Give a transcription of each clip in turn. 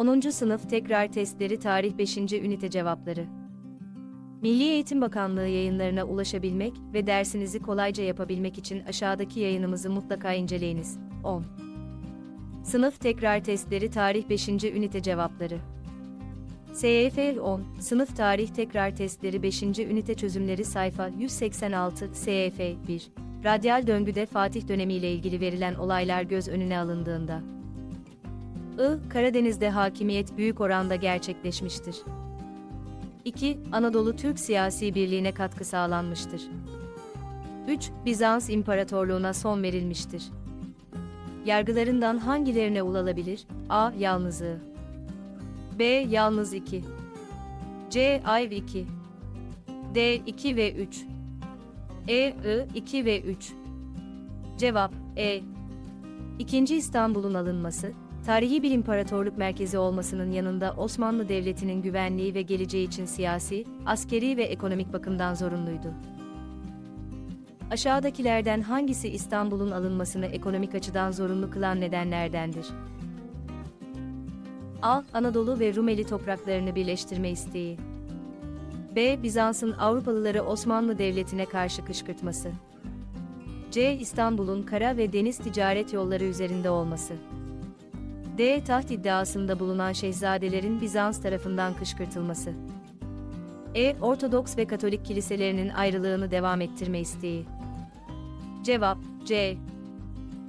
10. Sınıf Tekrar Testleri Tarih 5. Ünite Cevapları Milli Eğitim Bakanlığı yayınlarına ulaşabilmek ve dersinizi kolayca yapabilmek için aşağıdaki yayınımızı mutlaka inceleyiniz. 10. Sınıf Tekrar Testleri Tarih 5. Ünite Cevapları SYF 10, Sınıf Tarih Tekrar Testleri 5. Ünite Çözümleri Sayfa 186, SYF 1. Radyal döngüde Fatih dönemiyle ilgili verilen olaylar göz önüne alındığında. I. Karadeniz'de hakimiyet büyük oranda gerçekleşmiştir. 2. Anadolu Türk siyasi birliğine katkı sağlanmıştır. 3. Bizans İmparatorluğuna son verilmiştir. Yargılarından hangilerine ulaşılabilir? A. Yalnızlığı B. Yalnız 2 C. Ayv 2 D. 2 ve 3 E. I. 2 ve 3 Cevap E. İkinci İstanbul'un alınması, tarihi bir imparatorluk merkezi olmasının yanında Osmanlı Devleti'nin güvenliği ve geleceği için siyasi, askeri ve ekonomik bakımdan zorunluydu. Aşağıdakilerden hangisi İstanbul'un alınmasını ekonomik açıdan zorunlu kılan nedenlerdendir? A. Anadolu ve Rumeli topraklarını birleştirme isteği. B. Bizans'ın Avrupalıları Osmanlı Devleti'ne karşı kışkırtması. C. İstanbul'un kara ve deniz ticaret yolları üzerinde olması. D. Taht iddiasında bulunan şehzadelerin Bizans tarafından kışkırtılması. E. Ortodoks ve Katolik kiliselerinin ayrılığını devam ettirme isteği. Cevap C.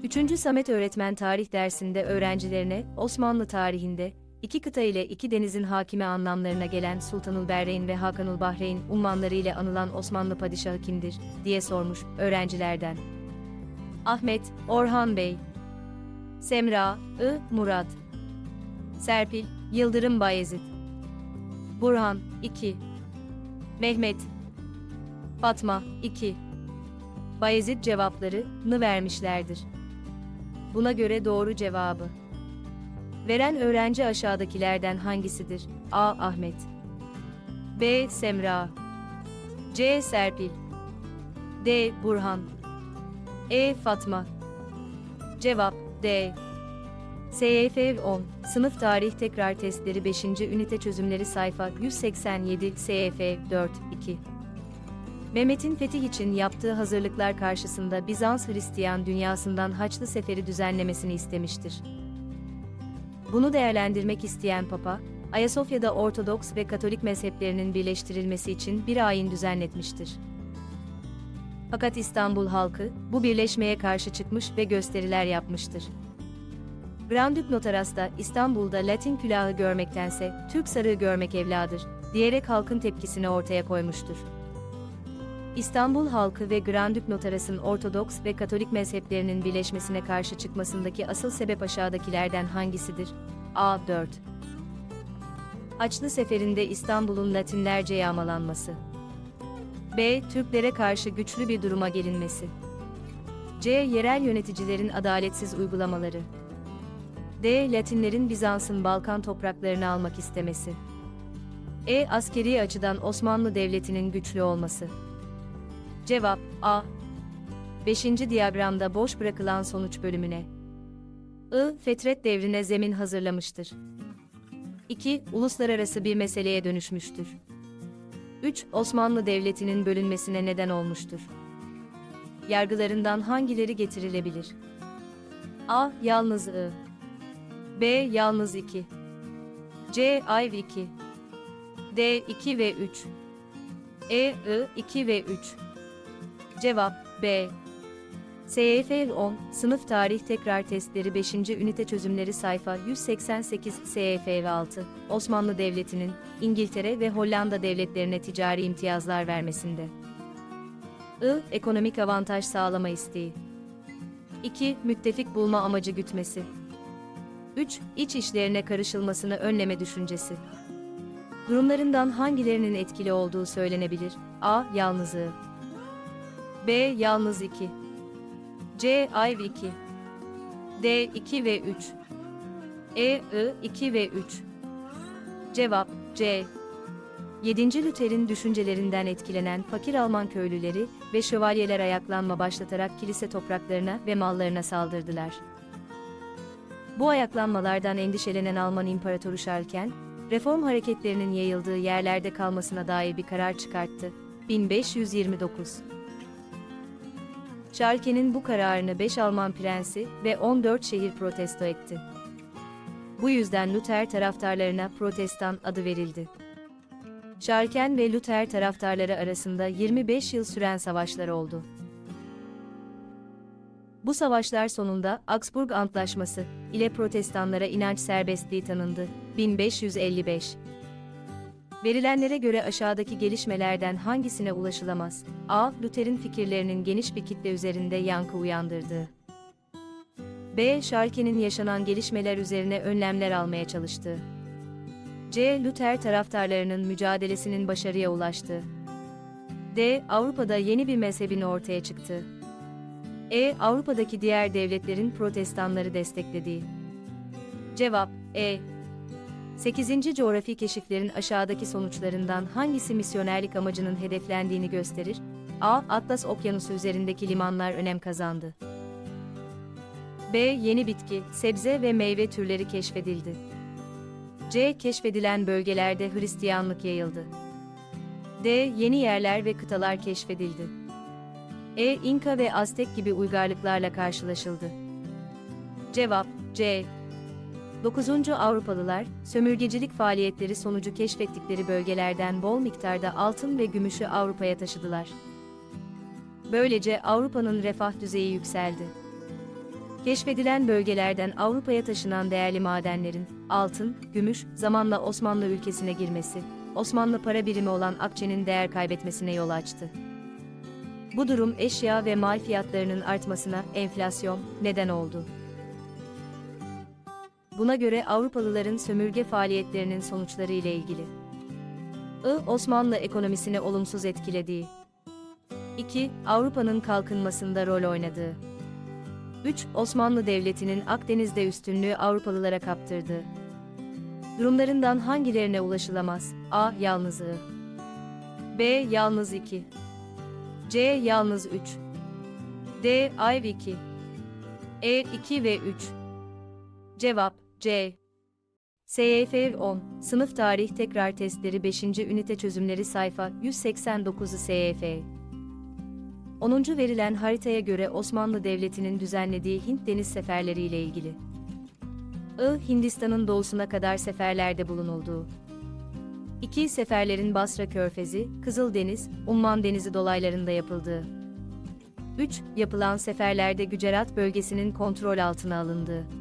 3. Samet öğretmen tarih dersinde öğrencilerine Osmanlı tarihinde iki kıta ile iki denizin hakimi anlamlarına gelen Sultanul Berreyn ve Hakanul Bahreyn unvanları ile anılan Osmanlı padişahı kimdir diye sormuş öğrencilerden. Ahmet, Orhan Bey, Semra, I. Murat, Serpil, Yıldırım Bayezid, Burhan, 2, Mehmet, Fatma, 2, Bayezid cevaplarını vermişlerdir. Buna göre doğru cevabı. Veren öğrenci aşağıdakilerden hangisidir? A. Ahmet B. Semra C. Serpil D. Burhan E. Fatma Cevap D. SYF 10, Sınıf Tarih Tekrar Testleri 5. Ünite Çözümleri Sayfa 187 SYF 4 2 Mehmet'in fetih için yaptığı hazırlıklar karşısında Bizans Hristiyan dünyasından Haçlı Seferi düzenlemesini istemiştir. Bunu değerlendirmek isteyen Papa, Ayasofya'da Ortodoks ve Katolik mezheplerinin birleştirilmesi için bir ayin düzenletmiştir. Fakat İstanbul halkı bu birleşmeye karşı çıkmış ve gösteriler yapmıştır. Grandük Notaras da İstanbul'da Latin külahı görmektense Türk sarığı görmek evladır diyerek halkın tepkisini ortaya koymuştur. İstanbul halkı ve Grandük Notaras'ın Ortodoks ve Katolik mezheplerinin birleşmesine karşı çıkmasındaki asıl sebep aşağıdakilerden hangisidir? A. 4. Haçlı Seferi'nde İstanbul'un Latinlerce yağmalanması. B. Türklere karşı güçlü bir duruma gelinmesi. C. Yerel yöneticilerin adaletsiz uygulamaları. D. Latinlerin Bizans'ın Balkan topraklarını almak istemesi. E. Askeri açıdan Osmanlı Devleti'nin güçlü olması. Cevap A. 5. diyagramda boş bırakılan sonuç bölümüne. I. Fetret devrine zemin hazırlamıştır. 2. Uluslararası bir meseleye dönüşmüştür. 3. Osmanlı Devleti'nin bölünmesine neden olmuştur. Yargılarından hangileri getirilebilir? A. Yalnız I. B. Yalnız 2. C. Ayv 2. D. 2 ve 3. E. I. 2 ve 3. Cevap B. SYF 10, Sınıf Tarih Tekrar Testleri 5. Ünite Çözümleri Sayfa 188 SYF 6, Osmanlı Devleti'nin, İngiltere ve Hollanda devletlerine ticari imtiyazlar vermesinde. I. Ekonomik avantaj sağlama isteği. 2. Müttefik bulma amacı gütmesi. 3. İç işlerine karışılmasını önleme düşüncesi. Durumlarından hangilerinin etkili olduğu söylenebilir? A. Yalnızlığı. B. Yalnız 2. C. Ayv 2. D. 2 ve 3. E. I. 2 ve 3. Cevap C. 7. Luther'in düşüncelerinden etkilenen fakir Alman köylüleri ve şövalyeler ayaklanma başlatarak kilise topraklarına ve mallarına saldırdılar. Bu ayaklanmalardan endişelenen Alman İmparatoru Schalken, reform hareketlerinin yayıldığı yerlerde kalmasına dair bir karar çıkarttı. 1529 Schalken'in bu kararını 5 Alman prensi ve 14 şehir protesto etti. Bu yüzden Luther taraftarlarına Protestan adı verildi. Schalken ve Luther taraftarları arasında 25 yıl süren savaşlar oldu. Bu savaşlar sonunda Augsburg Antlaşması ile protestanlara inanç serbestliği tanındı. 1555 Verilenlere göre aşağıdaki gelişmelerden hangisine ulaşılamaz? A. Luther'in fikirlerinin geniş bir kitle üzerinde yankı uyandırdığı. B. Schalke'nin yaşanan gelişmeler üzerine önlemler almaya çalıştığı. C. Luther taraftarlarının mücadelesinin başarıya ulaştığı. D. Avrupa'da yeni bir mezhebin ortaya çıktığı. E. Avrupa'daki diğer devletlerin protestanları desteklediği. Cevap E. 8. coğrafi keşiflerin aşağıdaki sonuçlarından hangisi misyonerlik amacının hedeflendiğini gösterir? A. Atlas Okyanusu üzerindeki limanlar önem kazandı. B. Yeni bitki, sebze ve meyve türleri keşfedildi. C. Keşfedilen bölgelerde Hristiyanlık yayıldı. D. Yeni yerler ve kıtalar keşfedildi. E. İnka ve Aztek gibi uygarlıklarla karşılaşıldı. Cevap C. 9. Avrupalılar, sömürgecilik faaliyetleri sonucu keşfettikleri bölgelerden bol miktarda altın ve gümüşü Avrupa'ya taşıdılar. Böylece Avrupa'nın refah düzeyi yükseldi. Keşfedilen bölgelerden Avrupa'ya taşınan değerli madenlerin, altın, gümüş, zamanla Osmanlı ülkesine girmesi, Osmanlı para birimi olan akçenin değer kaybetmesine yol açtı. Bu durum eşya ve mal fiyatlarının artmasına, enflasyon, neden oldu. Buna göre Avrupalıların sömürge faaliyetlerinin sonuçları ile ilgili. I. Osmanlı ekonomisini olumsuz etkilediği. 2. Avrupa'nın kalkınmasında rol oynadığı. 3. Osmanlı Devleti'nin Akdeniz'de üstünlüğü Avrupalılara kaptırdığı. Durumlarından hangilerine ulaşılamaz? A. Yalnız I. B. Yalnız 2. C. Yalnız 3. D. Ayv 2. E. 2 ve 3. Cevap C. SYF 10, Sınıf Tarih Tekrar Testleri 5. Ünite Çözümleri Sayfa 189'u SYF. 10. verilen haritaya göre Osmanlı Devleti'nin düzenlediği Hint deniz seferleri ile ilgili. I. Hindistan'ın doğusuna kadar seferlerde bulunulduğu. 2. Seferlerin Basra Körfezi, Kızıldeniz, Umman Denizi dolaylarında yapıldığı. 3. Yapılan seferlerde Gücerat bölgesinin kontrol altına alındığı.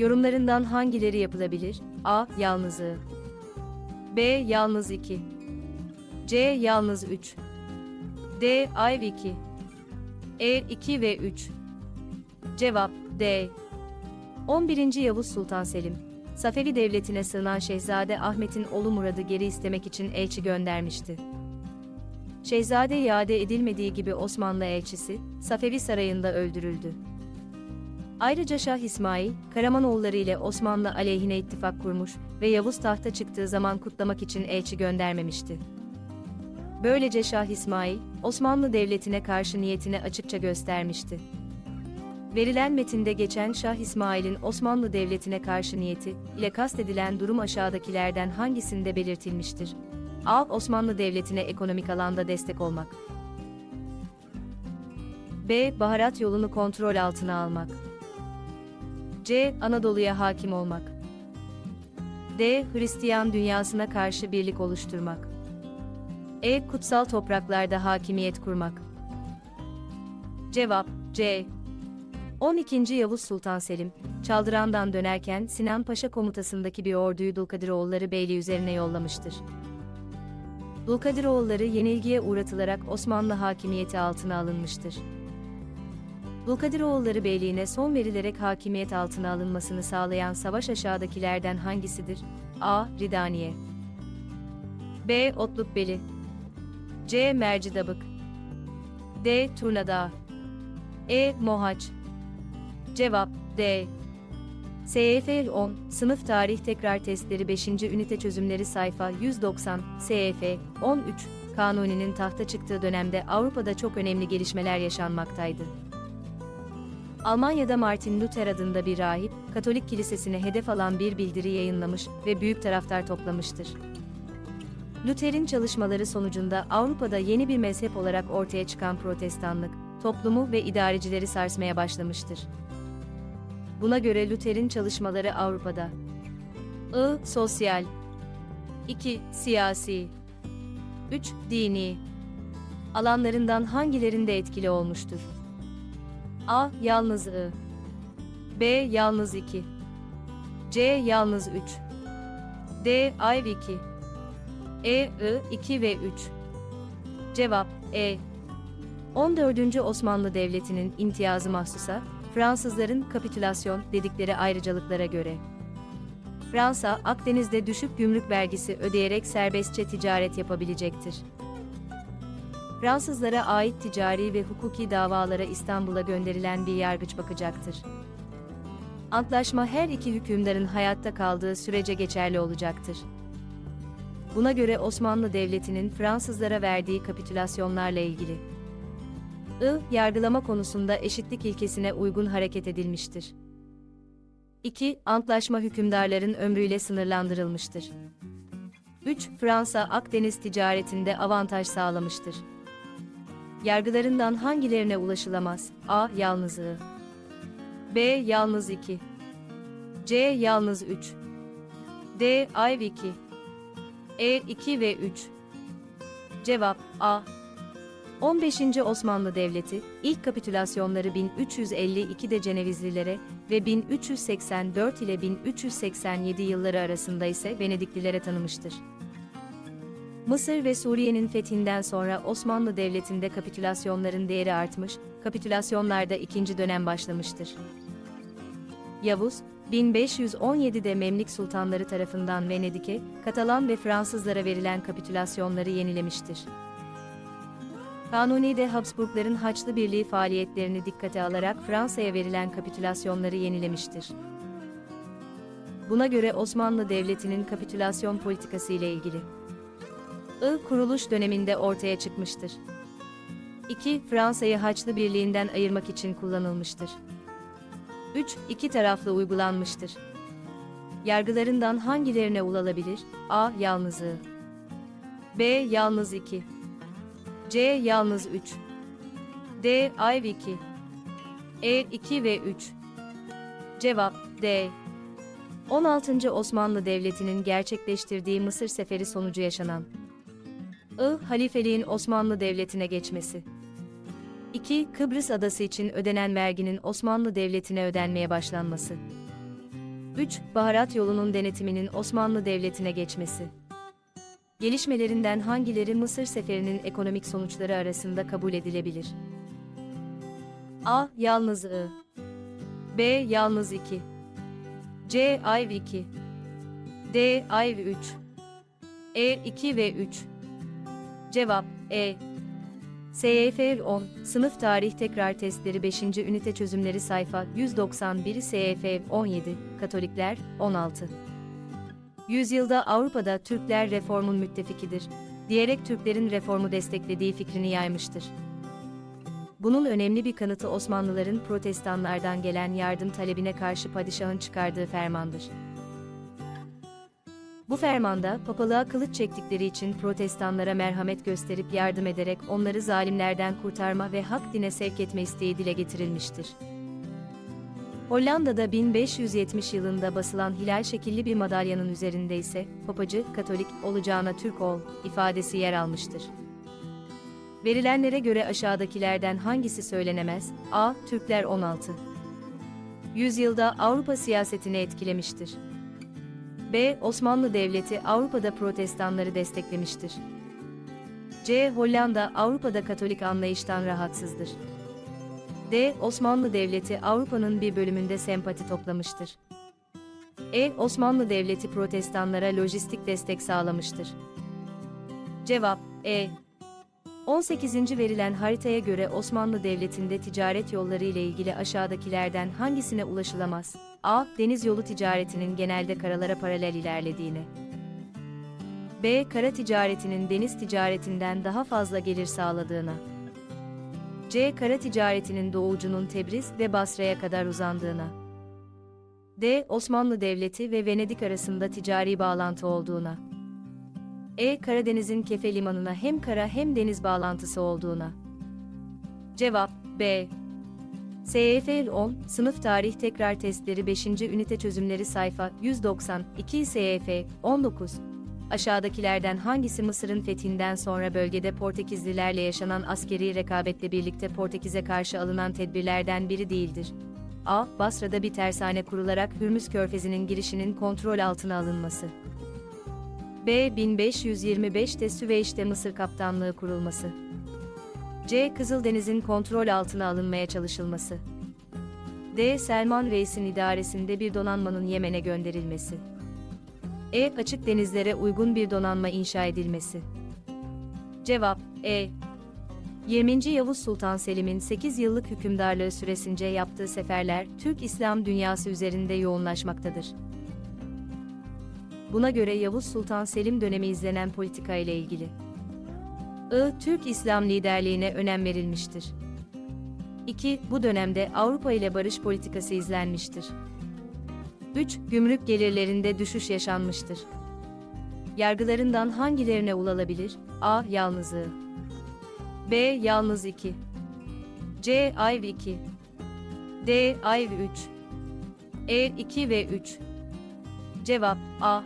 Yorumlarından hangileri yapılabilir? A. Yalnızı. B. Yalnız 2. C. Yalnız 3. D. Ayv 2. E. 2 ve 3. Cevap D. 11. Yavuz Sultan Selim, Safevi Devleti'ne sığınan Şehzade Ahmet'in oğlu Murad'ı geri istemek için elçi göndermişti. Şehzade iade edilmediği gibi Osmanlı elçisi, Safevi Sarayı'nda öldürüldü. Ayrıca Şah İsmail, Karamanoğulları ile Osmanlı aleyhine ittifak kurmuş ve Yavuz tahta çıktığı zaman kutlamak için elçi göndermemişti. Böylece Şah İsmail, Osmanlı Devleti'ne karşı niyetini açıkça göstermişti. Verilen metinde geçen Şah İsmail'in Osmanlı Devleti'ne karşı niyeti ile kastedilen durum aşağıdakilerden hangisinde belirtilmiştir? A. Osmanlı Devleti'ne ekonomik alanda destek olmak. B. Baharat yolunu kontrol altına almak. C. Anadolu'ya hakim olmak. D. Hristiyan dünyasına karşı birlik oluşturmak. E. Kutsal topraklarda hakimiyet kurmak. Cevap C. 12. Yavuz Sultan Selim, Çaldıran'dan dönerken Sinan Paşa komutasındaki bir orduyu Dulkadiroğulları Beyliği üzerine yollamıştır. Dulkadiroğulları yenilgiye uğratılarak Osmanlı hakimiyeti altına alınmıştır. Dulkadiroğulları Beyliği'ne son verilerek hakimiyet altına alınmasını sağlayan savaş aşağıdakilerden hangisidir? A. Ridaniye B. Otlukbeli C. Mercidabık D. Turnadağ E. Mohaç Cevap D. SYF 10, Sınıf Tarih Tekrar Testleri 5. Ünite Çözümleri Sayfa 190, SYF 13, Kanuni'nin tahta çıktığı dönemde Avrupa'da çok önemli gelişmeler yaşanmaktaydı. Almanya'da Martin Luther adında bir rahip, Katolik kilisesine hedef alan bir bildiri yayınlamış ve büyük taraftar toplamıştır. Luther'in çalışmaları sonucunda Avrupa'da yeni bir mezhep olarak ortaya çıkan protestanlık, toplumu ve idarecileri sarsmaya başlamıştır. Buna göre Luther'in çalışmaları Avrupa'da I. Sosyal 2. Siyasi 3. Dini alanlarından hangilerinde etkili olmuştur? A. Yalnız I B. Yalnız 2 C. Yalnız 3 D. Ayrı 2 E. I. 2 ve 3 Cevap E. 14. Osmanlı Devleti'nin imtiyazı mahsusa, Fransızların kapitülasyon dedikleri ayrıcalıklara göre. Fransa, Akdeniz'de düşük gümrük vergisi ödeyerek serbestçe ticaret yapabilecektir. Fransızlara ait ticari ve hukuki davalara İstanbul'a gönderilen bir yargıç bakacaktır. Antlaşma her iki hükümdarın hayatta kaldığı sürece geçerli olacaktır. Buna göre Osmanlı Devleti'nin Fransızlara verdiği kapitülasyonlarla ilgili I. Yargılama konusunda eşitlik ilkesine uygun hareket edilmiştir. 2. Antlaşma hükümdarların ömrüyle sınırlandırılmıştır. 3. Fransa Akdeniz ticaretinde avantaj sağlamıştır. Yargılarından hangilerine ulaşılamaz? A. Yalnız I. B. Yalnız 2. C. Yalnız 3. D. Ayrı 2. E. 2 ve 3. Cevap A. 15. Osmanlı Devleti, ilk kapitülasyonları 1352'de Cenevizlilere ve 1384 ile 1387 yılları arasında ise Venediklilere tanımıştır. Mısır ve Suriye'nin fethinden sonra Osmanlı Devleti'nde kapitülasyonların değeri artmış, kapitülasyonlarda ikinci dönem başlamıştır. Yavuz, 1517'de Memlik sultanları tarafından Venedik'e, Katalan ve Fransızlara verilen kapitülasyonları yenilemiştir. Kanuni de Habsburgların Haçlı Birliği faaliyetlerini dikkate alarak Fransa'ya verilen kapitülasyonları yenilemiştir. Buna göre Osmanlı Devleti'nin kapitülasyon politikası ile ilgili I kuruluş döneminde ortaya çıkmıştır. 2. Fransa'yı Haçlı Birliği'nden ayırmak için kullanılmıştır. 3. İki taraflı uygulanmıştır. Yargılarından hangilerine ulaşılabilir? A. Yalnızlığı B. Yalnız 2 C. Yalnız 3 D. Ayrı 2 E. 2 ve 3 Cevap D. 16. Osmanlı Devleti'nin gerçekleştirdiği Mısır seferi sonucu yaşanan I. Halifeliğin Osmanlı Devleti'ne geçmesi 2. Kıbrıs adası için ödenen verginin Osmanlı Devleti'ne ödenmeye başlanması 3. Baharat yolunun denetiminin Osmanlı Devleti'ne geçmesi Gelişmelerinden hangileri Mısır seferinin ekonomik sonuçları arasında kabul edilebilir? A. Yalnız I. B. Yalnız 2. C. Ayrı 2. D. Ayrı 3. E. 2 ve 3. Cevap E. SYF 10, Sınıf Tarih Tekrar Testleri 5. Ünite Çözümleri Sayfa 191 SYF 17, Katolikler 16. Yüzyılda Avrupa'da Türkler reformun müttefikidir, diyerek Türklerin reformu desteklediği fikrini yaymıştır. Bunun önemli bir kanıtı Osmanlıların protestanlardan gelen yardım talebine karşı padişahın çıkardığı fermandır. Bu fermanda papalığa kılıç çektikleri için protestanlara merhamet gösterip yardım ederek onları zalimlerden kurtarma ve hak dine sevk etme isteği dile getirilmiştir. Hollanda'da 1570 yılında basılan hilal şekilli bir madalyanın üzerinde ise papacı, Katolik olacağına Türk ol ifadesi yer almıştır. Verilenlere göre aşağıdakilerden hangisi söylenemez? A. Türkler 16. Yüzyılda Avrupa siyasetini etkilemiştir. B. Osmanlı Devleti Avrupa'da protestanları desteklemiştir. C. Hollanda Avrupa'da Katolik anlayıştan rahatsızdır. D. Osmanlı Devleti Avrupa'nın bir bölümünde sempati toplamıştır. E. Osmanlı Devleti protestanlara lojistik destek sağlamıştır. Cevap E. 18. verilen haritaya göre Osmanlı Devleti'nde ticaret yolları ile ilgili aşağıdakilerden hangisine ulaşılamaz? A. Deniz yolu ticaretinin genelde karalara paralel ilerlediğini. B. Kara ticaretinin deniz ticaretinden daha fazla gelir sağladığına. C. Kara ticaretinin doğucunun Tebriz ve Basra'ya kadar uzandığına. D. Osmanlı Devleti ve Venedik arasında ticari bağlantı olduğuna. E. Karadeniz'in Kefe Limanı'na hem kara hem deniz bağlantısı olduğuna. Cevap B. SEFL 10, Sınıf Tarih Tekrar Testleri 5. Ünite Çözümleri Sayfa 190, 2 SEF 19. Aşağıdakilerden hangisi Mısır'ın fethinden sonra bölgede Portekizlilerle yaşanan askeri rekabetle birlikte Portekiz'e karşı alınan tedbirlerden biri değildir? A. Basra'da bir tersane kurularak Hürmüz Körfezi'nin girişinin kontrol altına alınması. B. 1525'te Süveyş'te Mısır kaptanlığı kurulması. C. Kızıldeniz'in kontrol altına alınmaya çalışılması. D. Selman Reis'in idaresinde bir donanmanın Yemen'e gönderilmesi. E. Açık denizlere uygun bir donanma inşa edilmesi. Cevap E. 20. Yavuz Sultan Selim'in 8 yıllık hükümdarlığı süresince yaptığı seferler Türk İslam dünyası üzerinde yoğunlaşmaktadır. Buna göre Yavuz Sultan Selim dönemi izlenen politika ile ilgili I. Türk İslam liderliğine önem verilmiştir. 2. Bu dönemde Avrupa ile barış politikası izlenmiştir. 3. Gümrük gelirlerinde düşüş yaşanmıştır. Yargılarından hangilerine ulaşılabilir? A. Yalnızlığı. B. Yalnız 2. C. Ayv 2. D. Ayv 3. E. 2 ve 3. Cevap A.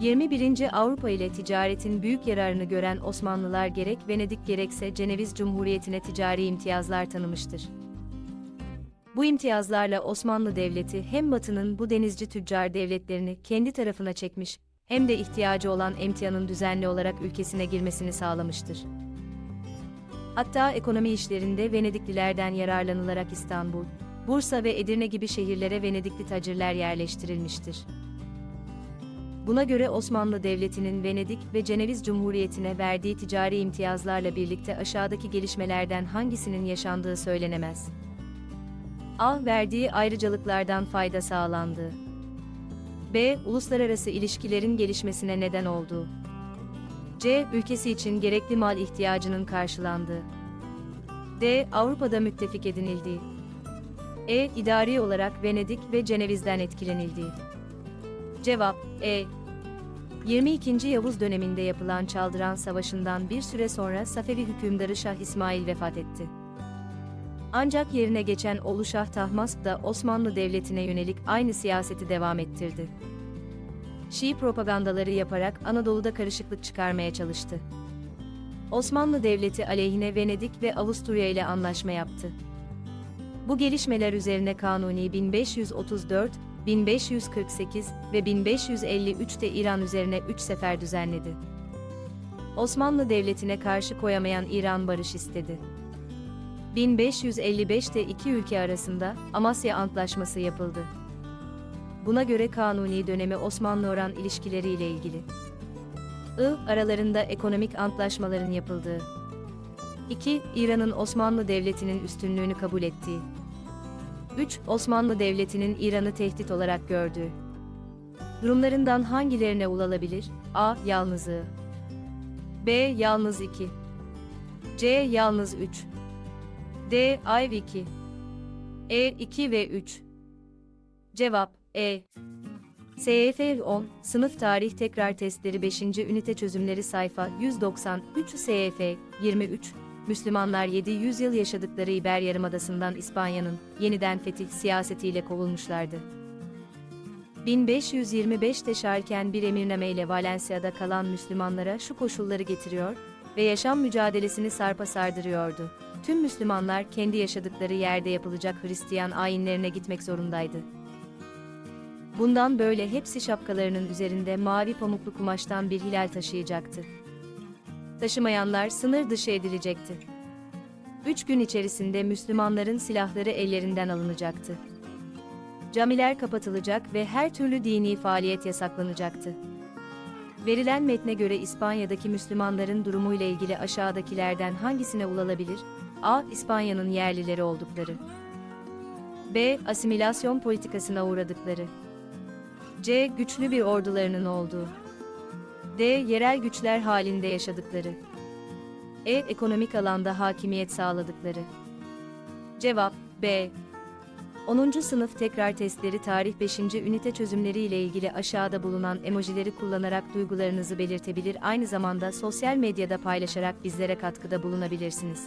21. Avrupa ile ticaretin büyük yararını gören Osmanlılar gerek Venedik gerekse Ceneviz Cumhuriyeti'ne ticari imtiyazlar tanımıştır. Bu imtiyazlarla Osmanlı Devleti hem Batı'nın bu denizci tüccar devletlerini kendi tarafına çekmiş, hem de ihtiyacı olan emtianın düzenli olarak ülkesine girmesini sağlamıştır. Hatta ekonomi işlerinde Venediklilerden yararlanılarak İstanbul, Bursa ve Edirne gibi şehirlere Venedikli tacirler yerleştirilmiştir. Buna göre Osmanlı Devleti'nin Venedik ve Ceneviz Cumhuriyeti'ne verdiği ticari imtiyazlarla birlikte aşağıdaki gelişmelerden hangisinin yaşandığı söylenemez. A. Verdiği ayrıcalıklardan fayda sağlandığı. B. Uluslararası ilişkilerin gelişmesine neden olduğu. C. Ülkesi için gerekli mal ihtiyacının karşılandığı. D. Avrupa'da müttefik edinildiği. E. idari olarak Venedik ve Ceneviz'den etkilenildiği. Cevap E. 22. Yavuz döneminde yapılan Çaldıran Savaşı'ndan bir süre sonra Safevi hükümdarı Şah İsmail vefat etti. Ancak yerine geçen oğlu Şah Tahmasp da Osmanlı Devleti'ne yönelik aynı siyaseti devam ettirdi. Şii propagandaları yaparak Anadolu'da karışıklık çıkarmaya çalıştı. Osmanlı Devleti aleyhine Venedik ve Avusturya ile anlaşma yaptı. Bu gelişmeler üzerine Kanuni 1534, 1548 ve 1553'te İran üzerine 3 sefer düzenledi. Osmanlı Devleti'ne karşı koyamayan İran barış istedi. 1555'te iki ülke arasında Amasya Antlaşması yapıldı. Buna göre Kanuni dönemi Osmanlı-Oran ilişkileriyle ilgili. I. Aralarında ekonomik antlaşmaların yapıldığı. 2. İran'ın Osmanlı Devleti'nin üstünlüğünü kabul ettiği. 3. Osmanlı Devleti'nin İran'ı tehdit olarak gördüğü. Durumlarından hangilerine ulaşılabilir? A. Yalnızlığı. B. Yalnız 2. C. Yalnız 3. D. Ayv 2. E. 2 ve 3. Cevap E. SEF 10, Sınıf Tarih Tekrar Testleri 5. Ünite Çözümleri Sayfa 193 SEF 23, Müslümanlar 700 yıl yaşadıkları İber Yarımadası'ndan İspanya'nın yeniden fetih siyasetiyle kovulmuşlardı. 1525'te Şarken bir emirname ile Valencia'da kalan Müslümanlara şu koşulları getiriyor ve yaşam mücadelesini sarpa sardırıyordu. Tüm Müslümanlar kendi yaşadıkları yerde yapılacak Hristiyan ayinlerine gitmek zorundaydı. Bundan böyle hepsi şapkalarının üzerinde mavi pamuklu kumaştan bir hilal taşıyacaktı. Taşımayanlar sınır dışı edilecekti. Üç gün içerisinde Müslümanların silahları ellerinden alınacaktı. Camiler kapatılacak ve her türlü dini faaliyet yasaklanacaktı. Verilen metne göre İspanya'daki Müslümanların durumuyla ilgili aşağıdakilerden hangisine ulaşılabilir? A. İspanya'nın yerlileri oldukları. B. Asimilasyon politikasına uğradıkları. C. Güçlü bir ordularının olduğu. D. Yerel güçler halinde yaşadıkları. E. Ekonomik alanda hakimiyet sağladıkları. Cevap B. 10. sınıf tekrar testleri tarih 5. ünite çözümleri ile ilgili aşağıda bulunan emojileri kullanarak duygularınızı belirtebilir aynı zamanda sosyal medyada paylaşarak bizlere katkıda bulunabilirsiniz.